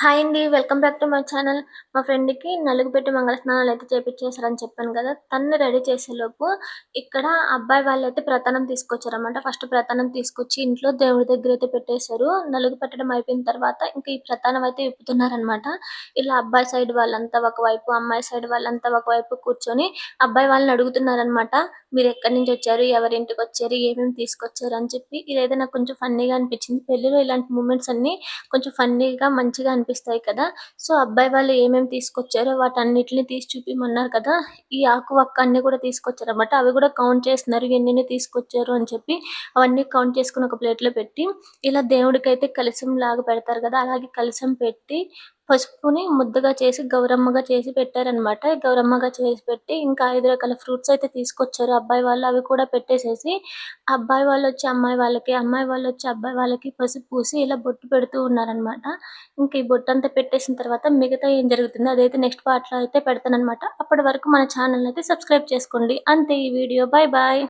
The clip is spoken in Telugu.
హాయ్ అండి welcome back to my channel మా ఫ్రెండ్కి నలుగు పెట్టి మంగళ స్నానాలు అయితే చేపించేశారని చెప్పాను కదా. తన్ని రెడీ చేసేలోపు ఇక్కడ అబ్బాయి వాళ్ళు అయితే ప్రతానం తీసుకొచ్చారనమాట ఫస్ట్ ప్రతానం తీసుకొచ్చి ఇంట్లో దేవుడి దగ్గర అయితే పెట్టేశారు. నలుగు పెట్టడం అయిపోయిన తర్వాత ఇంకా ఈ ప్రతానం అయితే విప్పుతున్నారనమాట ఇలా అబ్బాయి సైడ్ వాళ్ళంతా ఒకవైపు అమ్మాయి సైడ్ వాళ్ళంతా ఒకవైపు కూర్చొని అబ్బాయి వాళ్ళని అడుగుతున్నారనమాట మీరు ఎక్కడి నుంచి వచ్చారు? ఎవరింటికి వచ్చారు? ఏమేమి తీసుకొచ్చారు? అని చెప్పి. ఇదైతే నాకు కొంచెం ఫన్నీగా అనిపించింది. పెళ్ళిలో ఇలాంటి మూమెంట్స్ అన్ని కొంచెం ఫన్నీగా మంచిగా కనిపిస్తాయి కదా. సో అబ్బాయి వాళ్ళు ఏమేమి తీసుకొచ్చారో వాటన్నిటిని తీసి చూపిమన్నారు కదా. ఈ ఆకు వక్క అన్ని కూడా తీసుకొచ్చారు అనమాట అవి కూడా కౌంట్ చేస్తున్నారు. ఎన్ని తీసుకొచ్చారు అని చెప్పి అవన్నీ కౌంట్ చేసుకుని ఒక ప్లేట్లో పెట్టి ఇలా దేవుడికి అయితే కలశం లాగా పెడతారు కదా. అలాగే కలశం పెట్టి పసుపుని ముద్దగా చేసి గౌరమ్మగా చేసి పెట్టారనమాట గౌరమ్మగా చేసి పెట్టి ఇంకా ఐదు రకాల ఫ్రూట్స్ అయితే తీసుకొచ్చారు అబ్బాయి వాళ్ళు. అవి కూడా పెట్టేసేసి అబ్బాయి వాళ్ళు వచ్చి అమ్మాయి వాళ్ళకి అమ్మాయి వాళ్ళు వచ్చి అబ్బాయి వాళ్ళకి పసుపు పూసి ఇలా బొట్టు పెడుతూ ఉన్నారనమాట ఇంకా ఈ బొట్టు అంతా పెట్టేసిన తర్వాత మిగతా ఏం జరుగుతుందో అదైతే నెక్స్ట్ పార్ట్లో అయితే పెడతానమాట అప్పటి వరకు మన ఛానల్ అయితే సబ్స్క్రైబ్ చేసుకోండి. అంతే ఈ వీడియో. Bye bye.